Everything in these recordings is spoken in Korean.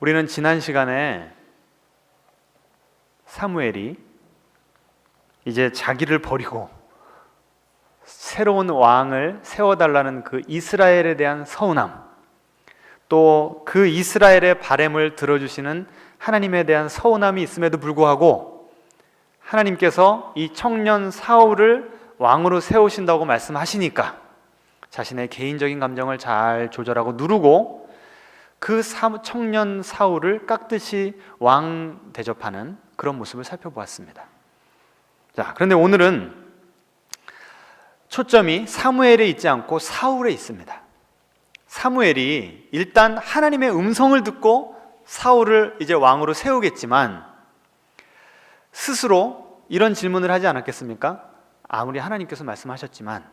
우리는 지난 시간에 사무엘이 이제 자기를 버리고 새로운 왕을 세워달라는 그 이스라엘에 대한 서운함, 또 그 이스라엘의 바램을 들어주시는 하나님에 대한 서운함이 있음에도 불구하고 하나님께서 이 청년 사울을 왕으로 세우신다고 말씀하시니까 자신의 개인적인 감정을 잘 조절하고 누르고 그 사- 청년 사울을 깍듯이 왕 대접하는 그런 모습을 살펴보았습니다. 자, 그런데 오늘은 초점이 사무엘에 있지 않고 사울에 있습니다. 사무엘이 일단 하나님의 음성을 듣고 사울을 이제 왕으로 세우겠지만 스스로 이런 질문을 하지 않았겠습니까? 아무리 하나님께서 말씀하셨지만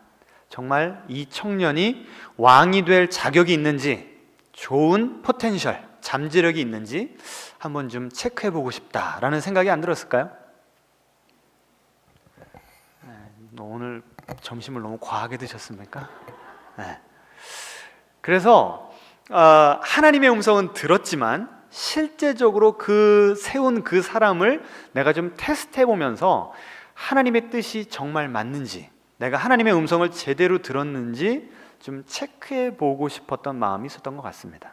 정말 이 청년이 왕이 될 자격이 있는지 좋은 포텐셜, 잠재력이 있는지 한번 좀 체크해 보고 싶다라는 생각이 안 들었을까요? 네, 오늘 점심을 너무 과하게 드셨습니까? 네. 그래서 어, 하나님의 음성은 들었지만 실제적으로 그 세운 그 사람을 내가 좀 테스트해 보면서 하나님의 뜻이 정말 맞는지 내가 하나님의 음성을 제대로 들었는지 좀 체크해 보고 싶었던 마음이 있었던 것 같습니다.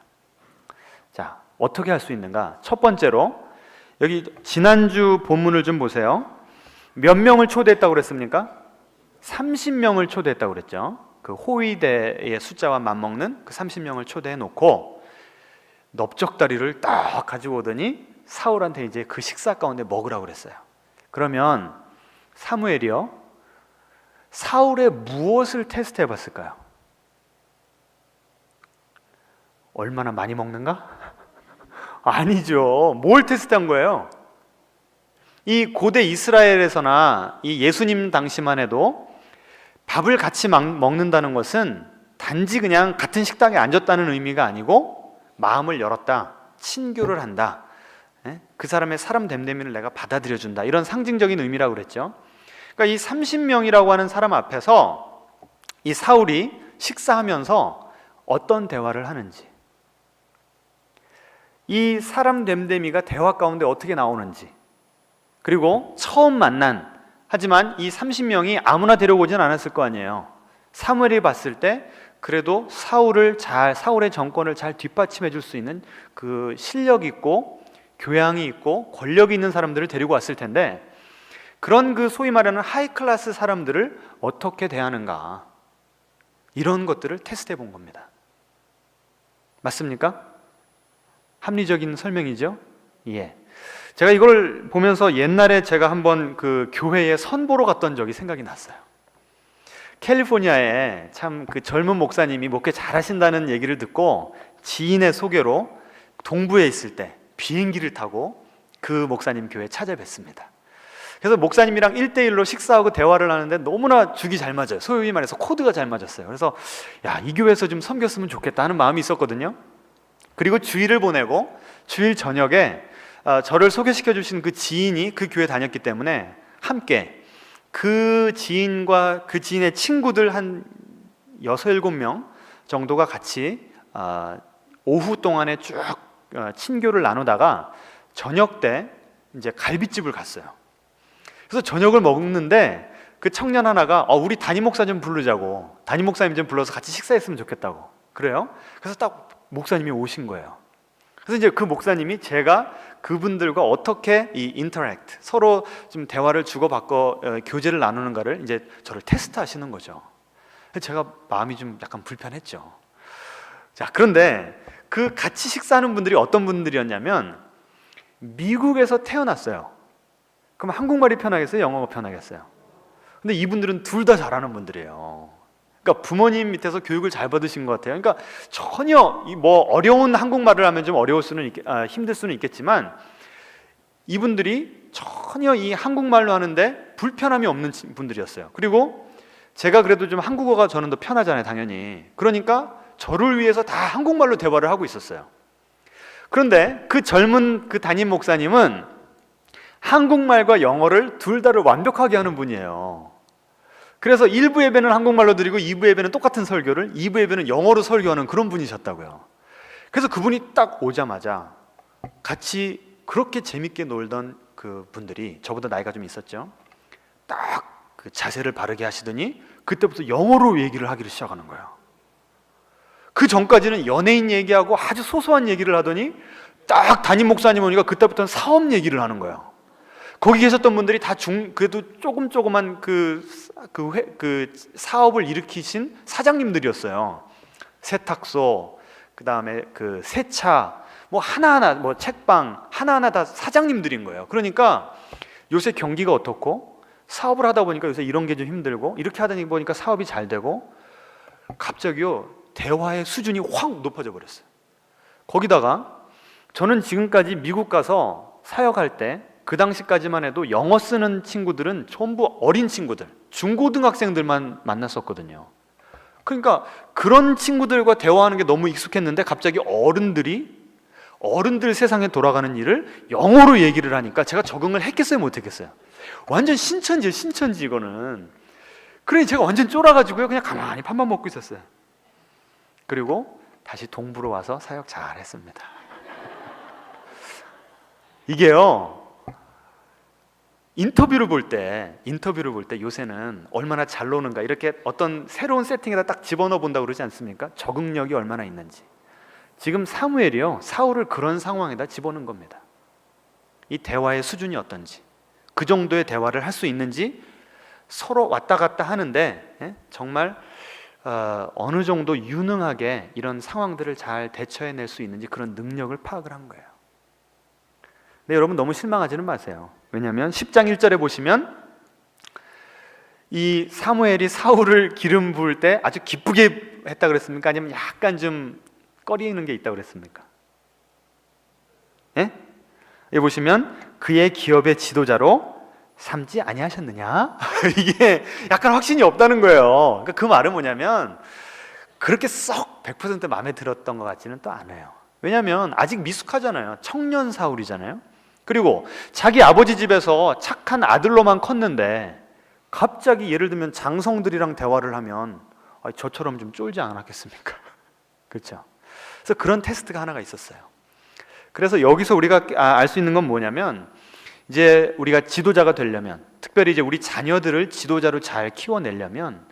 자, 어떻게 할 수 있는가? 첫 번째로 여기 지난주 본문을 좀 보세요. 몇 명을 초대했다고 그랬습니까? 30명을 초대했다고 그랬죠. 그 호위대의 숫자와 맞먹는 그 30명을 초대해 놓고 넓적다리를 딱 가지고 오더니 사울한테 이제 그 식사 가운데 먹으라고 그랬어요. 그러면 사무엘이요. 사울의 무엇을 테스트해 봤을까요? 얼마나 많이 먹는가? 아니죠. 뭘 테스트한 거예요? 이 고대 이스라엘에서나 이 예수님 당시만 해도 밥을 같이 막- 먹는다는 것은 단지 그냥 같은 식당에 앉았다는 의미가 아니고 마음을 열었다, 친교를 한다, 예? 그 사람의 사람 됨됨이를 내가 받아들여 준다 이런 상징적인 의미라고 그랬죠. 그러니까 이 30명이라고 하는 사람 앞에서 이 사울이 식사하면서 어떤 대화를 하는지, 이 사람 됨됨이가 대화 가운데 어떻게 나오는지, 그리고 처음 만난 하지만 이 30명이 아무나 데려오진 않았을 거 아니에요. 사무엘이 봤을 때 그래도 사울을 잘 사울의 정권을 잘 뒷받침해 줄 수 있는 그 실력 있고 교양이 있고 권력이 있는 사람들을 데리고 왔을 텐데 그런 그 소위 말하는 하이 클래스 사람들을 어떻게 대하는가 이런 것들을 테스트해 본 겁니다. 맞습니까? 합리적인 설명이죠? 예. 제가 이걸 보면서 옛날에 제가 한번 그 교회에 선보러 갔던 적이 생각이 났어요. 캘리포니아에 참 그 젊은 목사님이 목회 잘하신다는 얘기를 듣고 지인의 소개로 동부에 있을 때 비행기를 타고 그 목사님 교회 찾아뵀습니다. 그래서 목사님이랑 1대1로 식사하고 대화를 하는데 너무나 죽이 잘 맞아요. 소위 말해서 코드가 잘 맞았어요. 그래서 야, 이 교회에서 좀 섬겼으면 좋겠다 하는 마음이 있었거든요. 그리고 주일을 보내고 주일 저녁에 어, 저를 소개시켜 주신 그 지인이 그 교회 다녔기 때문에 함께 그 지인과 그 지인의 친구들 한 여섯 일곱 명 정도가 같이 어, 오후 동안에 쭉 어, 친교를 나누다가 저녁 때 이제 갈비집을 갔어요. 그래서 저녁을 먹는데 그 청년 하나가 어, 우리 담임 목사 좀 부르자고 담임 목사님 좀 불러서 같이 식사했으면 좋겠다고 그래요. 그래서 딱 목사님이 오신 거예요. 그래서 이제 그 목사님이 제가 그분들과 어떻게 이 인터랙트 서로 좀 대화를 주고받고 어, 교제를 나누는가를 이제 저를 테스트하시는 거죠. 제가 마음이 좀 약간 불편했죠. 자 그런데 그 같이 식사하는 분들이 어떤 분들이었냐면 미국에서 태어났어요. 그럼 한국말이 편하겠어요? 영어가 편하겠어요? 근데 이분들은 둘 다 잘하는 분들이에요. 그러니까 부모님 밑에서 교육을 잘 받으신 것 같아요. 그러니까 전혀 이뭐 어려운 한국말을 하면 좀 어려울 수는 있, 아, 힘들 수는 있겠지만 이분들이 전혀 이 한국말로 하는데 불편함이 없는 친- 분들이었어요. 그리고 제가 그래도 좀 한국어가 저는 더 편하잖아요, 당연히. 그러니까 저를 위해서 다 한국말로 대화를 하고 있었어요. 그런데 그 젊은 그 담임 목사님은 한국말과 영어를 둘 다를 완벽하게 하는 분이에요. 그래서 1부 예배는 한국말로 드리고 2부 예배는 똑같은 설교를 2부 예배는 영어로 설교하는 그런 분이셨다고요. 그래서 그분이 딱 오자마자 같이 그렇게 재밌게 놀던 그 분들이 저보다 나이가 좀 있었죠. 딱 그 자세를 바르게 하시더니 그때부터 영어로 얘기를 하기를 시작하는 거예요. 그 전까지는 연예인 얘기하고 아주 소소한 얘기를 하더니 딱 담임 목사님 오니까 그때부터는 사업 얘기를 하는 거예요. 거기 계셨던 분들이 다 중 그래도 조금 조그만 그 그 회, 그 사업을 일으키신 사장님들이었어요. 세탁소, 그 다음에 그 세차, 뭐 하나하나 뭐 책방 하나하나 다 사장님들인 거예요. 그러니까 요새 경기가 어떻고 사업을 하다 보니까 요새 이런 게 좀 힘들고 이렇게 하다 보니까 사업이 잘 되고 갑자기요 대화의 수준이 확 높아져 버렸어요. 거기다가 저는 지금까지 미국 가서 사역할 때 그 당시까지만 해도 영어 쓰는 친구들은 전부 어린 친구들, 중고등학생들만 만났었거든요. 그러니까 그런 친구들과 대화하는 게 너무 익숙했는데 갑자기 어른들이 어른들 세상에 돌아가는 일을 영어로 얘기를 하니까 제가 적응을 했겠어요, 못 했겠어요? 완전 신천지 신천지 이거는. 그러니 제가 완전 쫄아가지고요, 그냥 가만히 밥만 먹고 있었어요. 그리고 다시 동부로 와서 사역 잘 했습니다. 이게요. 인터뷰를 볼 때, 인터뷰를 볼 때 요새는 얼마나 잘 노는가 이렇게 어떤 새로운 세팅에다 딱 집어넣어 본다 고 그러지 않습니까? 적응력이 얼마나 있는지. 지금 사무엘이요 사울을 그런 상황에다 집어넣은 겁니다. 이 대화의 수준이 어떤지, 그 정도의 대화를 할 수 있는지 서로 왔다 갔다 하는데 예? 정말 어, 어느 정도 유능하게 이런 상황들을 잘 대처해낼 수 있는지 그런 능력을 파악을 한 거예요. 네, 여러분 너무 실망하지는 마세요. 왜냐하면 10장 1절에 보시면 이 사무엘이 사울을 기름 부을 때 아주 기쁘게 했다 그랬습니까? 아니면 약간 좀 꺼리는 게 있다 그랬습니까? 예? 여기 보시면 그의 기업의 지도자로 삼지 아니하셨느냐? 이게 약간 확신이 없다는 거예요. 그러니까 그 말은 뭐냐면 그렇게 썩 100% 마음에 들었던 것 같지는 또 않아요. 왜냐하면 아직 미숙하잖아요. 청년 사울이잖아요. 그리고 자기 아버지 집에서 착한 아들로만 컸는데 갑자기 예를 들면 장성들이랑 대화를 하면 아, 저처럼 좀 쫄지 않았겠습니까? 그렇죠? 그래서 그런 테스트가 하나가 있었어요. 그래서 여기서 우리가 알 수 있는 건 뭐냐면 이제 우리가 지도자가 되려면 특별히 이제 우리 자녀들을 지도자로 잘 키워내려면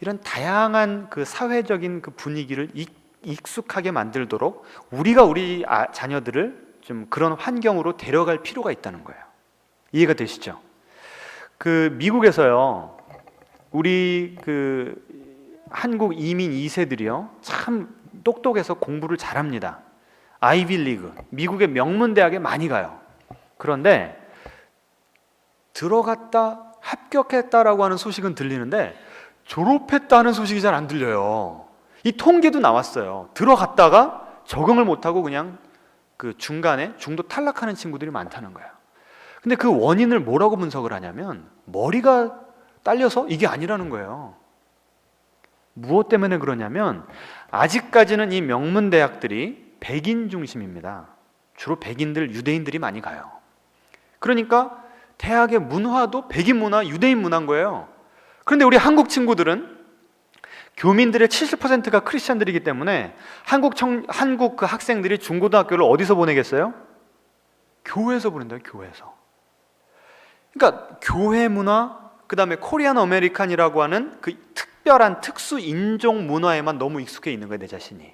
이런 다양한 그 사회적인 그 분위기를 익, 익숙하게 만들도록 우리가 우리 아, 자녀들을 좀 그런 환경으로 데려갈 필요가 있다는 거예요. 이해가 되시죠? 그 미국에서요, 우리 그 한국 이민 2세들이요, 참 똑똑해서 공부를 잘합니다. 아이빌리그, 미국의 명문 대학에 많이 가요. 그런데 들어갔다 합격했다라고 하는 소식은 들리는데 졸업했다는 소식이 잘 안 들려요. 이 통계도 나왔어요. 들어갔다가 적응을 못하고 그냥 그 중간에 중도 탈락하는 친구들이 많다는 거예요. 근데 그 원인을 뭐라고 분석을 하냐면 머리가 딸려서 이게 아니라는 거예요. 무엇 때문에 그러냐면 아직까지는 이 명문 대학들이 백인 중심입니다. 주로 백인들, 유대인들이 많이 가요. 그러니까 대학의 문화도 백인 문화, 유대인 문화인 거예요. 그런데 우리 한국 친구들은 교민들의 70%가 크리스천들이기 때문에 한국 청, 한국 그 학생들이 중고등학교를 어디서 보내겠어요? 교회에서 보낸다, 교회에서. 그러니까 교회 문화, 그 다음에 코리안 아메리칸이라고 하는 그 특별한 특수 인종 문화에만 너무 익숙해 있는 거예요, 내 자신이.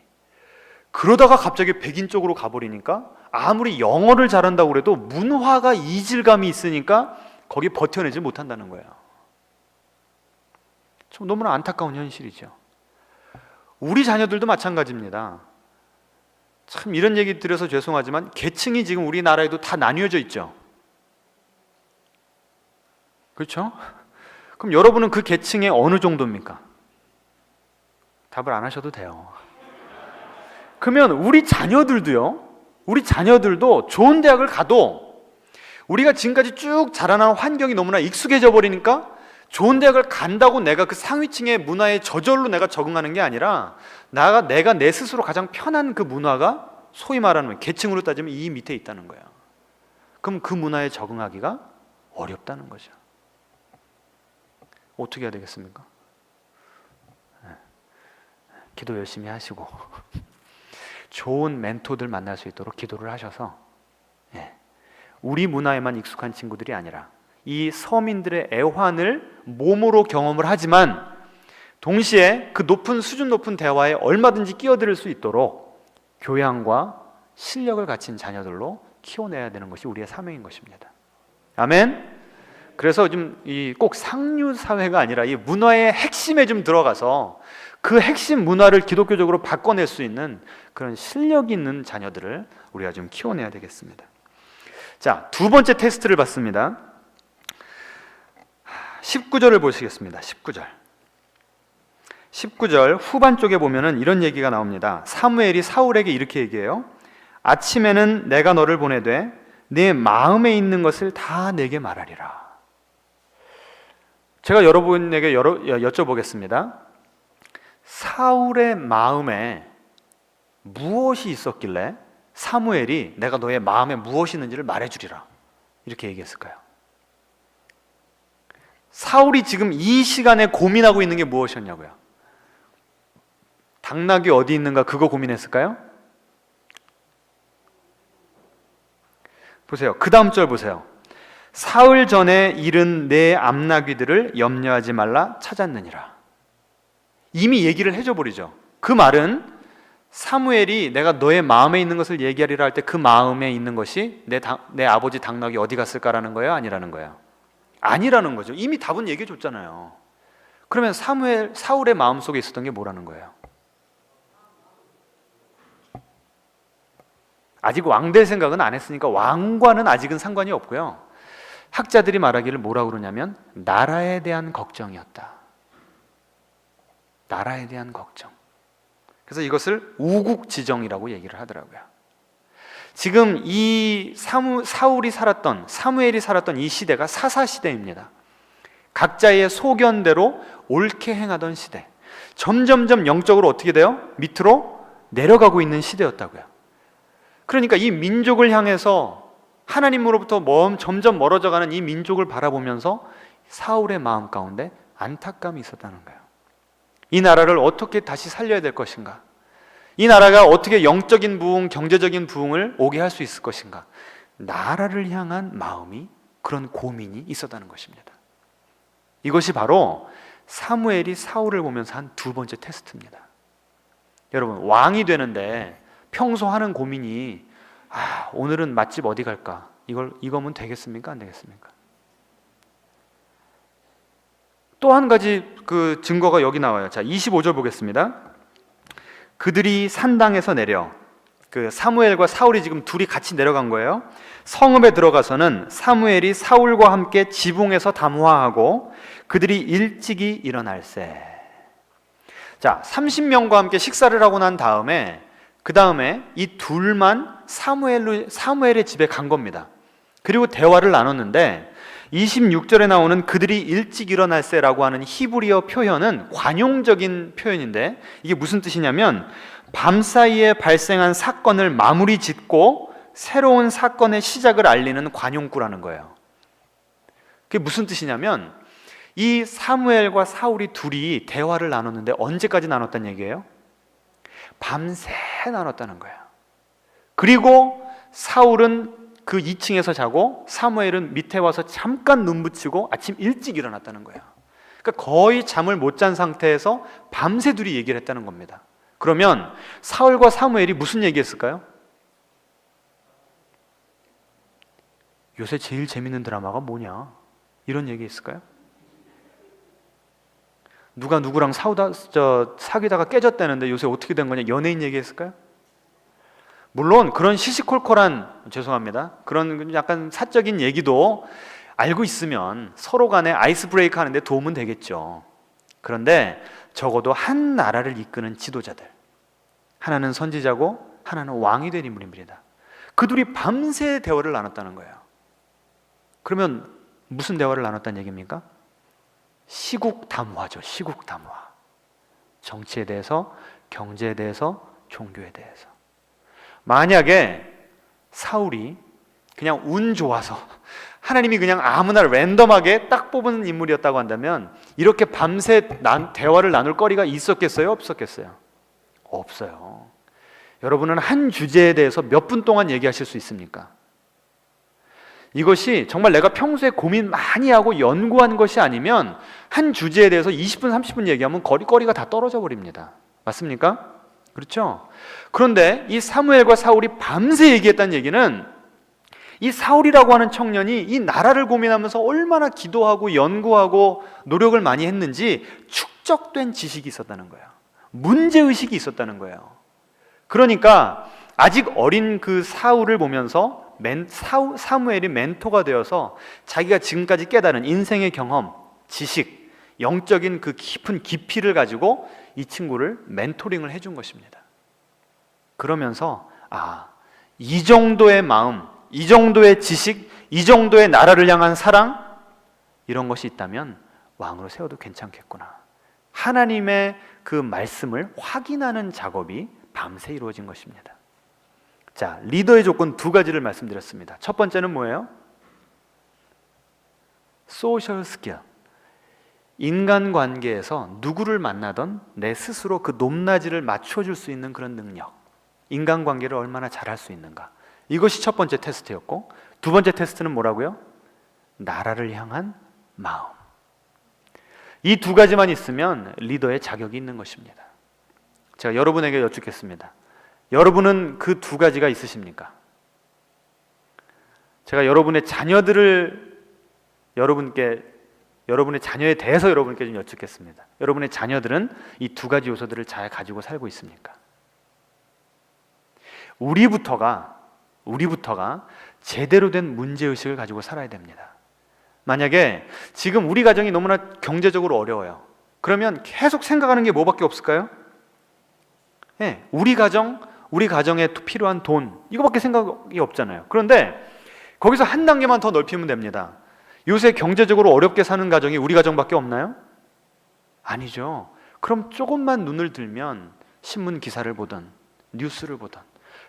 그러다가 갑자기 백인 쪽으로 가버리니까 아무리 영어를 잘한다고 그래도 문화가 이질감이 있으니까 거기 버텨내지 못한다는 거예요. 좀 너무나 안타까운 현실이죠. 우리 자녀들도 마찬가지입니다. 참 이런 얘기 드려서 죄송하지만 계층이 지금 우리나라에도 다 나뉘어져 있죠. 그렇죠? 그럼 여러분은 그 계층의 어느 정도입니까? 답을 안 하셔도 돼요. 그러면 우리 자녀들도요, 우리 자녀들도 좋은 대학을 가도 우리가 지금까지 쭉 자라난 환경이 너무나 익숙해져 버리니까 좋은 대학을 간다고 내가 그 상위층의 문화에 저절로 내가 적응하는 게 아니라 나가 내가 내 스스로 가장 편한 그 문화가 소위 말하는 계층으로 따지면 이 밑에 있다는 거야. 그럼 그 문화에 적응하기가 어렵다는 거죠. 어떻게 해야 되겠습니까? 네. 기도 열심히 하시고 좋은 멘토들 만날 수 있도록 기도를 하셔서 우리 문화에만 익숙한 친구들이 아니라 이 서민들의 애환을 몸으로 경험을 하지만 동시에 그 높은 수준 높은 대화에 얼마든지 끼어들 수 있도록 교양과 실력을 갖춘 자녀들로 키워내야 되는 것이 우리의 사명인 것입니다. 아멘. 그래서 좀 이 꼭 상류 사회가 아니라 이 문화의 핵심에 좀 들어가서 그 핵심 문화를 기독교적으로 바꿔낼 수 있는 그런 실력 있는 자녀들을 우리가 좀 키워내야 되겠습니다. 자, 두 번째 테스트를 받습니다. 19절을 보시겠습니다. 19절. 19절 후반 쪽에 보면은 이런 얘기가 나옵니다. 사무엘이 사울에게 이렇게 얘기해요. 아침에는 내가 너를 보내되 내 마음에 있는 것을 다 내게 말하리라. 제가 여러분에게 여러, 여쭤보겠습니다. 사울의 마음에 무엇이 있었길래 사무엘이 내가 너의 마음에 무엇이 있는지를 말해주리라 이렇게 얘기했을까요? 사울이 지금 이 시간에 고민하고 있는 게 무엇이었냐고요? 당나귀 어디 있는가 그거 고민했을까요? 보세요. 그 다음 절 보세요. 사흘 전에 잃은 내 암나귀들을 염려하지 말라 찾았느니라. 이미 얘기를 해줘 버리죠. 그 말은 사무엘이 내가 너의 마음에 있는 것을 얘기하리라 할 때 그 마음에 있는 것이 내, 당, 내 아버지 당나귀 어디 갔을까라는 거예요? 아니라는 거예요? 아니라는 거죠. 이미 답은 얘기해 줬잖아요. 그러면 사무엘, 사울의 마음 속에 있었던 게 뭐라는 거예요? 아직 왕 될 생각은 안 했으니까 왕과는 아직은 상관이 없고요. 학자들이 말하기를 뭐라 그러냐면 나라에 대한 걱정이었다. 나라에 대한 걱정. 그래서 이것을 우국지정이라고 얘기를 하더라고요. 지금 이 사무, 사울이 살았던 사무엘이 살았던 이 시대가 사사 시대입니다. 각자의 소견대로 옳게 행하던 시대. 점점점 영적으로 어떻게 돼요? 밑으로 내려가고 있는 시대였다고요. 그러니까 이 민족을 향해서 하나님으로부터 먼, 점점 멀어져 가는 이 민족을 바라보면서 사울의 마음 가운데 안타까움이 있었다는 거예요. 이 나라를 어떻게 다시 살려야 될 것인가? 이 나라가 어떻게 영적인 부흥, 경제적인 부흥을 오게 할 수 있을 것인가? 나라를 향한 마음이 그런 고민이 있었다는 것입니다. 이것이 바로 사무엘이 사울을 보면서 한 두 번째 테스트입니다. 여러분, 왕이 되는데 평소 하는 고민이 아, 오늘은 맛집 어디 갈까? 이걸 이거면 되겠습니까? 안 되겠습니까? 또 한 가지 그 증거가 여기 나와요. 자, 25절 보겠습니다. 그들이 산당에서 내려 그 사무엘과 사울이 지금 둘이 같이 내려간 거예요. 성읍에 들어가서는 사무엘이 사울과 함께 지붕에서 담화하고 그들이 일찍이 일어날세. 자, 30명과 함께 식사를 하고 난 다음에 그 다음에 이 둘만 사무엘 사무엘의 집에 간 겁니다. 그리고 대화를 나눴는데 26절에 나오는 그들이 일찍 일어날세라고 하는 히브리어 표현은 관용적인 표현인데 이게 무슨 뜻이냐면 밤 사이에 발생한 사건을 마무리 짓고 새로운 사건의 시작을 알리는 관용구라는 거예요. 그게 무슨 뜻이냐면 이 사무엘과 사울이 둘이 대화를 나눴는데 언제까지 나눴단 얘기예요? 밤새 나눴다는 거예요. 그리고 사울은 그 2층에서 자고 사무엘은 밑에 와서 잠깐 눈 붙이고 아침 일찍 일어났다는 거예요. 그러니까 거의 잠을 못 잔 상태에서 밤새 둘이 얘기를 했다는 겁니다. 그러면 사울과 사무엘이 무슨 얘기했을까요? 요새 제일 재밌는 드라마가 뭐냐? 이런 얘기 했을까요? 누가 누구랑 사우다 저 사귀다가 깨졌다는데 요새 어떻게 된 거냐? 연예인 얘기 했을까요? 물론 그런 시시콜콜한 죄송합니다. 그런 약간 사적인 얘기도 알고 있으면 서로 간에 아이스 브레이크 하는데 도움은 되겠죠. 그런데 적어도 한 나라를 이끄는 지도자들. 하나는 선지자고 하나는 왕이 된 인물입니다. 그 둘이 밤새 대화를 나눴다는 거예요. 그러면 무슨 대화를 나눴다는 얘기입니까? 시국 담화죠. 시국 담화. 정치에 대해서, 경제에 대해서, 종교에 대해서. 만약에 사울이 그냥 운 좋아서 하나님이 그냥 아무나 랜덤하게 딱 뽑은 인물이었다고 한다면 이렇게 밤새 난, 대화를 나눌 거리가 있었겠어요? 없었겠어요? 없어요. 여러분은 한 주제에 대해서 몇 분 동안 얘기하실 수 있습니까? 이것이 정말 내가 평소에 고민 많이 하고 연구한 것이 아니면 한 주제에 대해서 20분, 30분 얘기하면 거리거리가 다 떨어져 버립니다. 맞습니까? 그렇죠? 그런데 이 사무엘과 사울이 밤새 얘기했다는 얘기는 이 사울이라고 하는 청년이 이 나라를 고민하면서 얼마나 기도하고 연구하고 노력을 많이 했는지 축적된 지식이 있었다는 거예요. 문제의식이 있었다는 거예요. 그러니까 아직 어린 그 사울을 보면서 멘, 사우, 사무엘이 멘토가 되어서 자기가 지금까지 깨달은 인생의 경험, 지식, 영적인 그 깊은 깊이를 가지고 이 친구를 멘토링을 해준 것입니다. 그러면서 아, 이 정도의 마음, 이 정도의 지식, 이 정도의 나라를 향한 사랑 이런 것이 있다면 왕으로 세워도 괜찮겠구나. 하나님의 그 말씀을 확인하는 작업이 밤새 이루어진 것입니다. 자, 리더의 조건 두 가지를 말씀드렸습니다. 첫 번째는 뭐예요? 소셜 스킬. 인간 관계에서 누구를 만나던 내 스스로 그 높낮이를 맞춰줄 수 있는 그런 능력. 인간 관계를 얼마나 잘할 수 있는가. 이것이 첫 번째 테스트였고, 두 번째 테스트는 뭐라고요? 나라를 향한 마음. 이 두 가지만 있으면 리더의 자격이 있는 것입니다. 제가 여러분에게 여쭙겠습니다. 여러분은 그 두 가지가 있으십니까? 제가 여러분의 자녀들을 여러분께 여러분의 자녀에 대해서 여러분께 좀 여쭙겠습니다. 여러분의 자녀들은 이 두 가지 요소들을 잘 가지고 살고 있습니까? 우리부터가 우리부터가 제대로 된 문제 의식을 가지고 살아야 됩니다. 만약에 지금 우리 가정이 너무나 경제적으로 어려워요. 그러면 계속 생각하는 게 뭐밖에 없을까요? 예, 우리 가정, 우리 가정에 필요한 돈 이거밖에 생각이 없잖아요. 그런데 거기서 한 단계만 더 넓히면 됩니다. 요새 경제적으로 어렵게 사는 가정이 우리 가정밖에 없나요? 아니죠. 그럼 조금만 눈을 들면 신문 기사를 보든 뉴스를 보든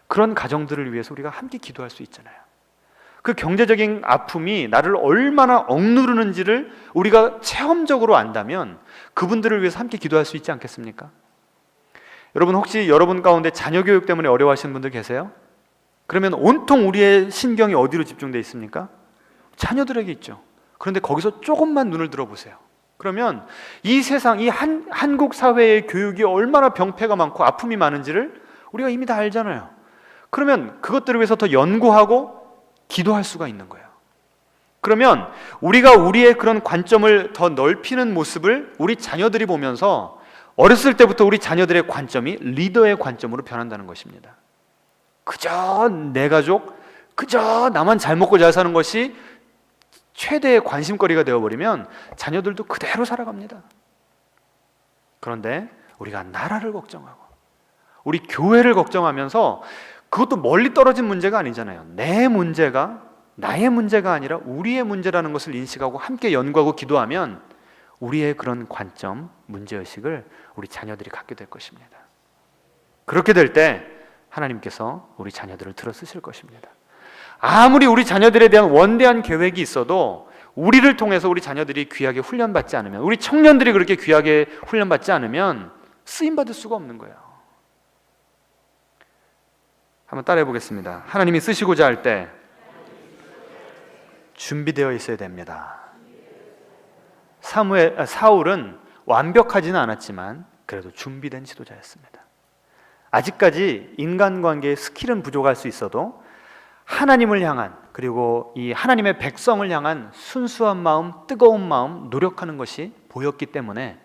그런 가정들을 위해서 우리가 함께 기도할 수 있잖아요. 그 경제적인 아픔이 나를 얼마나 억누르는지를 우리가 체험적으로 안다면 그분들을 위해서 함께 기도할 수 있지 않겠습니까? 여러분 혹시 여러분 가운데 자녀 교육 때문에 어려워하시는 분들 계세요? 그러면 온통 우리의 신경이 어디로 집중되어 있습니까? 자녀들에게 있죠. 그런데 거기서 조금만 눈을 들어보세요. 그러면 이 세상, 이 한, 한국 사회의 교육이 얼마나 병폐가 많고 아픔이 많은지를 우리가 이미 다 알잖아요. 그러면 그것들을 위해서 더 연구하고 기도할 수가 있는 거예요. 그러면 우리가 우리의 그런 관점을 더 넓히는 모습을 우리 자녀들이 보면서 어렸을 때부터 우리 자녀들의 관점이 리더의 관점으로 변한다는 것입니다. 그저 내 가족, 그저 나만 잘 먹고 잘 사는 것이 최대의 관심거리가 되어버리면 자녀들도 그대로 살아갑니다. 그런데 우리가 나라를 걱정하고 우리 교회를 걱정하면서 그것도 멀리 떨어진 문제가 아니잖아요. 내 문제가 나의 문제가 아니라 우리의 문제라는 것을 인식하고 함께 연구하고 기도하면 우리의 그런 관점, 문제의식을 우리 자녀들이 갖게 될 것입니다. 그렇게 될 때 하나님께서 우리 자녀들을 들어 쓰실 것입니다. 아무리 우리 자녀들에 대한 원대한 계획이 있어도 우리를 통해서 우리 자녀들이 귀하게 훈련받지 않으면 우리 청년들이 그렇게 귀하게 훈련받지 않으면 쓰임 받을 수가 없는 거예요. 한번 따라해 보겠습니다. 하나님이 쓰시고자 할 때 준비되어 있어야 됩니다. 사무엘 아, 사울은 완벽하지는 않았지만 그래도 준비된 지도자였습니다. 아직까지 인간관계의 스킬은 부족할 수 있어도 하나님을 향한 그리고 이 하나님의 백성을 향한 순수한 마음, 뜨거운 마음, 노력하는 것이 보였기 때문에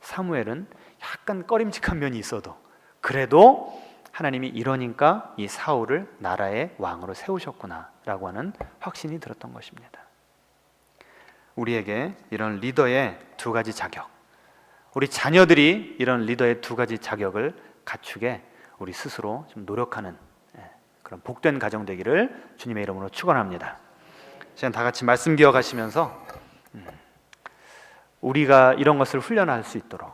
사무엘은 약간 꺼림칙한 면이 있어도 그래도 하나님이 이러니까 이 사울을 나라의 왕으로 세우셨구나라고 하는 확신이 들었던 것입니다. 우리에게 이런 리더의 두 가지 자격, 우리 자녀들이 이런 리더의 두 가지 자격을 갖추게 우리 스스로 좀 노력하는 예, 그런 복된 가정 되기를 주님의 이름으로 축원합니다. 시간 다 같이 말씀 기억하시면서 음, 우리가 이런 것을 훈련할 수 있도록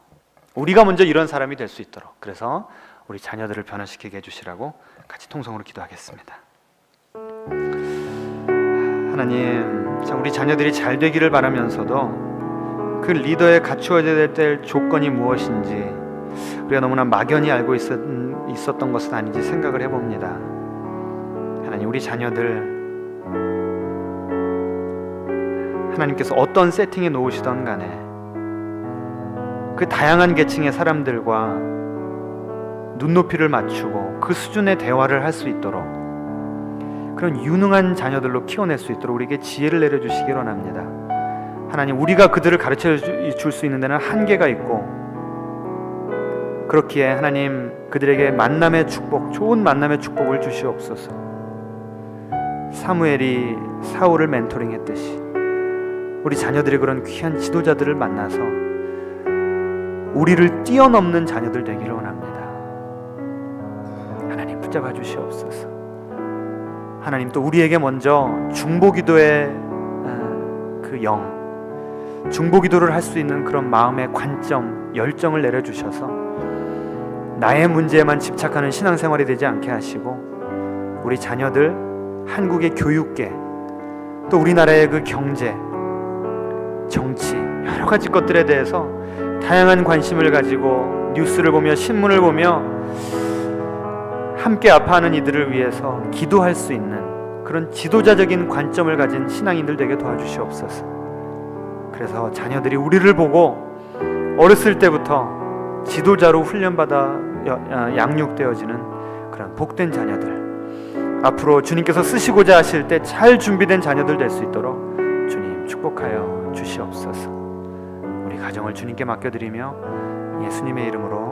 우리가 먼저 이런 사람이 될 수 있도록 그래서 우리 자녀들을 변화시키게 해주시라고 같이 통성으로 기도하겠습니다. 하나님, 참 우리 자녀들이 잘 되기를 바라면서도 그 리더에 갖추어야 될 조건이 무엇인지 우리가 너무나 막연히 알고 있었, 있었던 것은 아닌지 생각을 해봅니다. 하나님, 우리 자녀들 하나님께서 어떤 세팅에 놓으시던 간에 그 다양한 계층의 사람들과 눈높이를 맞추고 그 수준의 대화를 할 수 있도록 그런 유능한 자녀들로 키워낼 수 있도록 우리에게 지혜를 내려주시기 원합니다. 하나님 우리가 그들을 가르쳐 줄 수 있는 데는 한계가 있고 그렇기에 하나님 그들에게 만남의 축복, 좋은 만남의 축복을 주시옵소서. 사무엘이 사울을 멘토링했듯이 우리 자녀들이 그런 귀한 지도자들을 만나서 우리를 뛰어넘는 자녀들 되기를 원합니다. 하나님 붙잡아 주시옵소서. 하나님 또 우리에게 먼저 중보기도의 어, 그 영, 중보기도를 할 수 있는 그런 마음의 관점, 열정을 내려 주셔서 나의 문제에만 집착하는 신앙생활이 되지 않게 하시고 우리 자녀들 한국의 교육계 또 우리나라의 그 경제, 정치 여러 가지 것들에 대해서 다양한 관심을 가지고 뉴스를 보며 신문을 보며 함께 아파하는 이들을 위해서 기도할 수 있는 그런 지도자적인 관점을 가진 신앙인들 되게 도와주시옵소서. 그래서 자녀들이 우리를 보고 어렸을 때부터 지도자로 훈련받아 여- 아, 양육되어지는 그런 복된 자녀들 앞으로 주님께서 쓰시고자 하실 때 잘 준비된 자녀들 될 수 있도록 주님 축복하여 주시옵소서. 우리 가정을 주님께 맡겨드리며 예수님의 이름으로